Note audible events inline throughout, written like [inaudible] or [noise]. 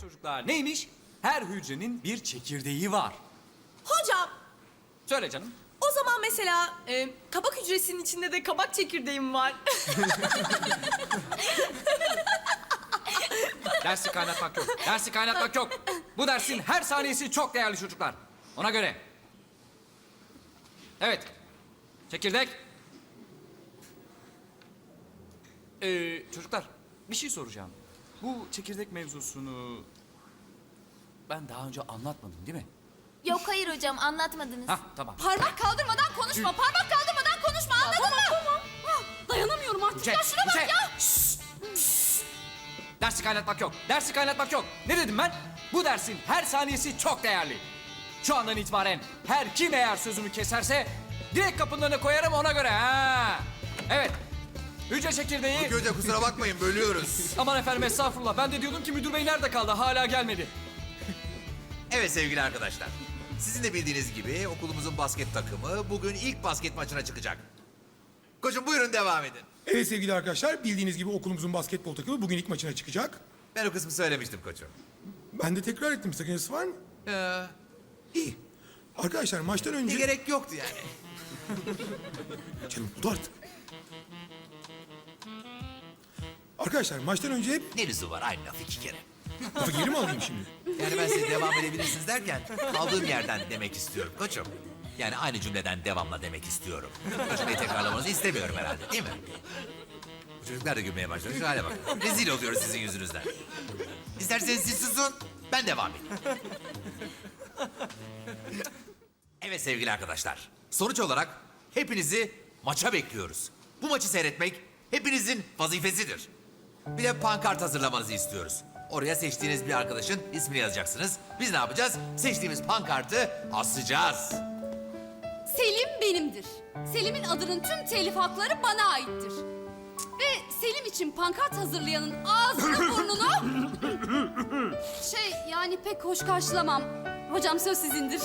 çocuklar neymiş? Her hücrenin bir çekirdeği var. Hocam Söyle canım. o zaman mesela e, kabak hücresinin içinde de kabak çekirdeğim var. [laughs] Dersi kaynatmak yok. Dersi kaynatmak yok. Bu dersin her saniyesi çok değerli çocuklar. Ona göre. Evet. Çekirdek. Ee, çocuklar bir şey soracağım. Bu çekirdek mevzusunu ben daha önce anlatmadım değil mi? Yok hayır hocam anlatmadınız. Hah tamam. Parmak kaldırmadan konuşma. Parmak kaldırmadan konuşma. Anladın mı? Ah, Dayanamıyorum artık. Tuğçe, ya şuna bak ya. Dersi kaynatmak yok. Dersi kaynatmak yok. Ne dedim ben? Bu dersin her saniyesi çok değerli. Şu andan itibaren her kim eğer sözümü keserse direkt kapının önüne koyarım ona göre. Ha. Hücre çekirdeği. Peki hocam kusura bakmayın bölüyoruz. [laughs] Aman efendim estağfurullah. Ben de diyordum ki müdür bey nerede kaldı? Hala gelmedi. [laughs] Evet sevgili arkadaşlar. Sizin de bildiğiniz gibi okulumuzun basket takımı bugün ilk basket maçına çıkacak. Koçum buyurun devam edin. Evet sevgili arkadaşlar bildiğiniz gibi okulumuzun basketbol takımı bugün ilk maçına çıkacak. Ben o kısmı söylemiştim koçum. Ben de tekrar ettim sakıncası var mı? Ee, iyi. Arkadaşlar maçtan Ne önce... gerek yoktu yani. [laughs] Canım bu da artık. Arkadaşlar maçtan önce hep... Ne lüzum var aynı laf iki kere. Lafı geri mi alayım şimdi? Yani ben size devam edebilirsiniz derken kaldığım yerden demek istiyorum koçum. Yani aynı cümleden devamla demek istiyorum. O cümleyi tekrarlamanızı istemiyorum herhalde değil mi? Bu çocuklar da gülmeye başladı. Şu hale bakın. Rezil oluyoruz sizin yüzünüzden. İsterseniz siz susun, ben devam edeyim. Evet sevgili arkadaşlar. Sonuç olarak hepinizi maça bekliyoruz. Bu maçı seyretmek hepinizin vazifesidir. Bir de pankart hazırlamanızı istiyoruz. Oraya seçtiğiniz bir arkadaşın ismini yazacaksınız. Biz ne yapacağız? Seçtiğimiz pankartı asacağız. Selim benimdir. Selim'in adının tüm telif hakları bana aittir. Ve Selim için pankart hazırlayanın ağzını [laughs] burnunu... şey yani pek hoş karşılamam. Hocam söz sizindir.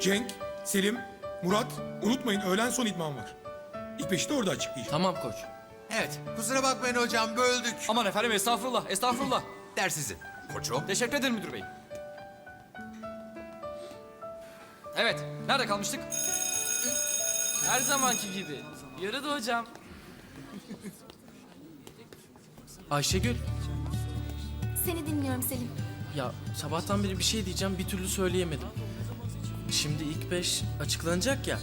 Cenk, Selim, Murat unutmayın öğlen son idman var. İlk beşi de orada açıklayacağım. Tamam koç. Evet, kusura bakmayın hocam böldük. Aman efendim estağfurullah. Estağfurullah. [laughs] Ders sizin. Koçum. Teşekkür ederim müdür bey. Evet. Nerede kalmıştık? Her zamanki gibi. Yaradı hocam. [laughs] Ayşegül, Seni dinliyorum Selim. ya sabahtan beri bir şey diyeceğim bir türlü söyleyemedim. Şimdi ilk beş açıklanacak ya.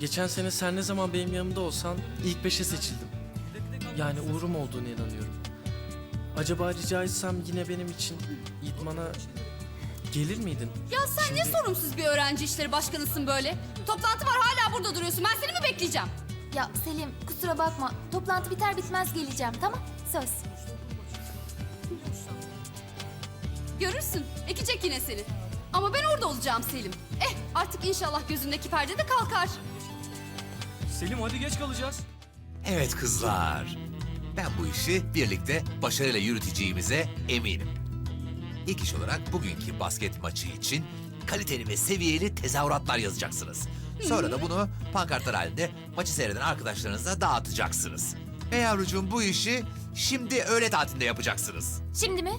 Geçen sene sen ne zaman benim yanımda olsan ilk beşe seçildim. Yani uğurum olduğunu inanıyorum. Acaba rica etsem yine benim için idmana gelir miydin? Ya sen ne sorumsuz bir öğrenci işleri başkanısın böyle? Toplantı var hala burada duruyorsun. Ben seni mi bekleyeceğim? Ya Selim kusura bakma. Toplantı biter bitmez geleceğim tamam? Söz. Görürsün. Ekecek yine seni. Ama ben orada olacağım Selim. Eh artık inşallah gözündeki perde de kalkar. Selim hadi geç kalacağız. Evet kızlar. Ben bu işi birlikte başarıyla yürüteceğimize eminim. İlk iş olarak bugünkü basket maçı için kaliteli ve seviyeli tezahüratlar yazacaksınız. Sonra da bunu pankartlar halinde maçı seyreden arkadaşlarınıza dağıtacaksınız. Ve yavrucuğum bu işi şimdi öğle tatilinde yapacaksınız. Şimdi mi?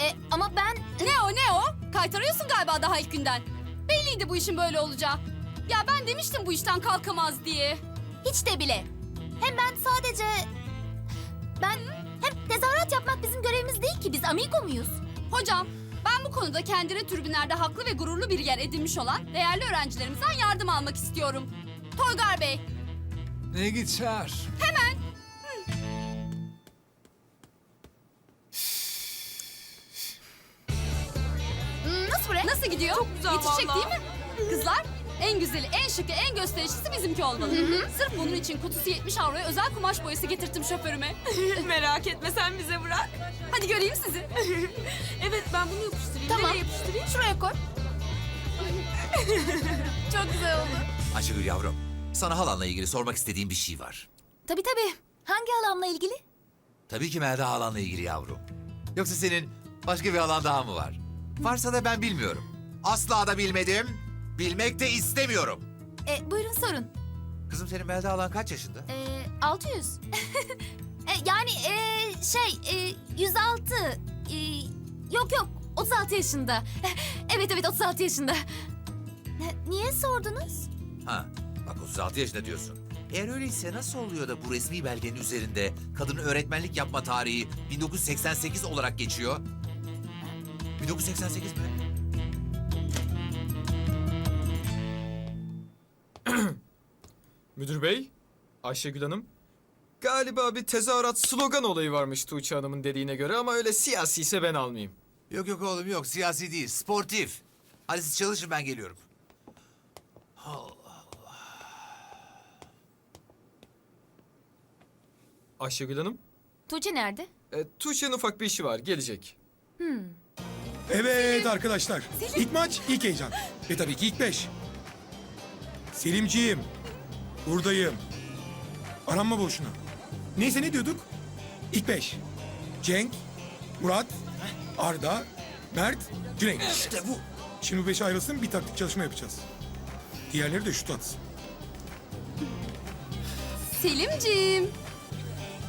E ama ben Ne o ne o? Kaytarıyorsun galiba daha ilk günden. Belliydi bu işin böyle olacağı. Ya ben demiştim bu işten kalkamaz diye. hiç de bile. Hem ben sadece... Ben hem tezahürat yapmak bizim görevimiz değil ki biz amigo muyuz? Hocam ben bu konuda kendine tribünlerde haklı ve gururlu bir yer edinmiş olan değerli öğrencilerimizden yardım almak istiyorum. Toygar Bey, Ne git çağır. Hmm, nasıl buraya? nasıl gidiyor? Çok güzel Yetişecek vallahi. değil mi? Kızlar, en güzeli, en şıkı, en gösterişlisi bizimki olmalı. Sırf bunun için kutusu 70 avroya özel kumaş boyası getirttim şoförüme. [laughs] Merak etme sen bize bırak. Hadi göreyim sizi. [laughs] Evet ben bunu yapıştırayım. Tamam. Nereye yapıştırayım? Şuraya koy. [laughs] Çok güzel oldu. Ayşegül yavrum, sana halanla ilgili sormak istediğim bir şey var. Tabii tabii. Hangi alanla ilgili? Tabii ki Melda halanla ilgili yavrum. Yoksa senin başka bir alan daha mı var? Varsa da ben bilmiyorum. Asla da bilmedim. Bilmek de istemiyorum. E, buyurun sorun. Kızım senin Melda halan kaç yaşında? E, 600. [laughs] e, yani e, şey e, 106. E, Yok yok 36 yaşında. [laughs] Evet evet 36 yaşında. Niye sordunuz? Ha, bak 36 yaşında diyorsun. Eğer öyleyse nasıl oluyor da bu resmi belgenin üzerinde kadının öğretmenlik yapma tarihi 1988 olarak geçiyor? 1988 mi? [clears throat] Müdür bey, Ayşegül Hanım. Galiba bir tezahürat slogan olayı varmış Tuğçe Hanım'ın dediğine göre ama öyle siyasi ise ben almayayım. Yok yok oğlum yok siyasi değil sportif. Hadi siz çalışın ben geliyorum. Ayşegül Hanım, Tuğçe nerede? e, Tuğçe'nin ufak bir işi var, gelecek. Evet arkadaşlar. İlk maç, ilk heyecan. Ve tabii ki ilk beş. Selimciğim. Buradayım. Aranma boşuna. Neyse ne diyorduk? İlk beş. Cenk, Murat, Arda, Mert, Cüneyt. İşte bu. Şimdi bu beş ayrılsın bir taktik çalışma yapacağız. Diğerleri de şut atsın. Selimciğim.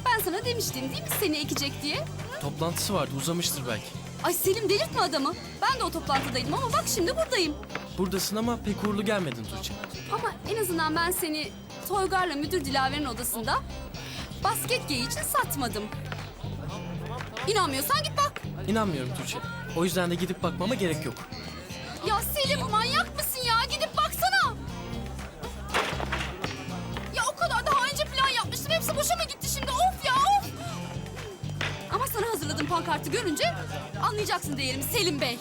Ben sana demiştim değil mi seni ekecek diye? Toplantısı vardı uzamıştır belki. Ay Selim delirtme adamı. Ben de o toplantıdaydım ama bak şimdi buradayım. Buradasın ama pek uğurlu gelmedin Tuğçe. Ama en azından ben seni Toygar'la müdür Dilaver'in odasında basket geyi için satmadım. İnanmıyorsan git bak. İnanmıyorum Tuğçe. O yüzden de gidip bakmama gerek yok. Ya Selim manyak mısın pankartı görünce anlayacaksın değerimi Selim Bey.